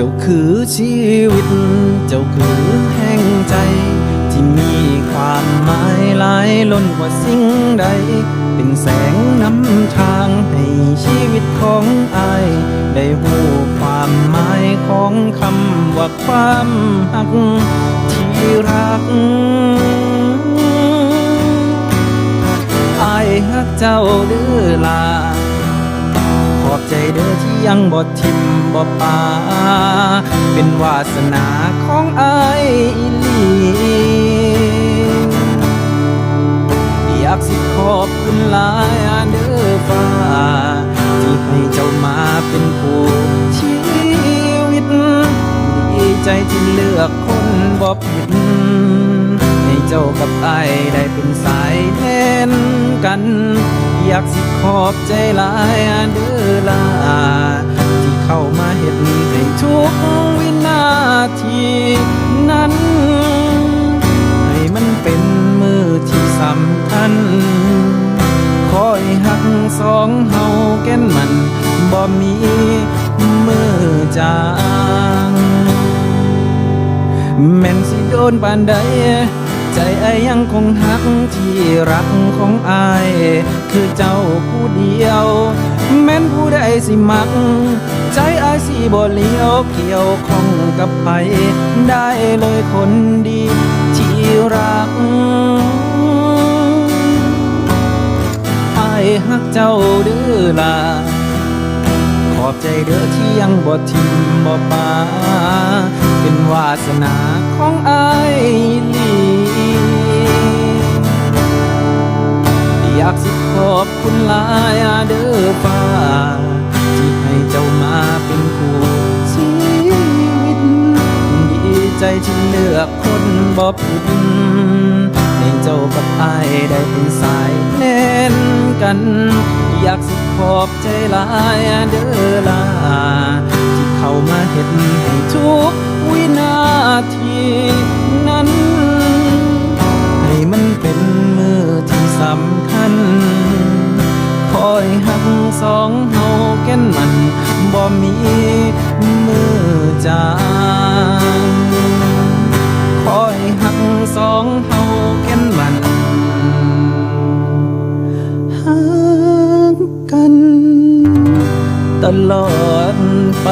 จ้าคือชีวิต เจ้าคือแห่งใจ ที่มีความหมายหลายล้นกว่าสิ่งใด เป็นแสงนำทางให้ชีวิตของอาย ได้หูความหมายของคำว่าความหักที่รักอายฮักเจ้าเด้อลา ยังบ่ทิมบ่ปาเป็นวาสนาของอายอีหลีอยากสิขอบคุณหลายเด้อฟ้า ที่ให้เจ้ามาเป็นผู้ชีวิต ดีใจที่เลือกคนบ่ผิด ให้เจ้ากับไอได้เป็นสายแน่นกัน อยากสิขอบใจหลาย สองเฮาแก่นมันบ่มีมือจางแม่นสิโดนปานใดใจไอยังคงหักที่รักของอาย คือเจ้าผู้เดียว แม่นผู้ใดสิมัก ใจอายสิบ่เลี้ยวเกี่ยวข้องกับไผได้เลยคนดีที่รัก อายฮักเจ้าเด้อลาขอบใจเด้อที่ยังบ่ทิมบ่ปาเป็นวาสนาของอายอีหลีอยากสิขอบคุณลายเด้อฟ้าที่ให้เจ้ามาเป็นคู่ชีวิต ดีใจที่เลือกคนบ่ผิดให้เจ้ากับอายได้เป็นสายแน่น กัน อยากสิขอบใจหลายเด้อลาที่เข้ามาเห็นให้ทุกวินาทีนั้น ให้มันเป็นมือที่สำคัญ คอยหักสองเฮาแก่นมันบ่มีมือจา ตลอดไป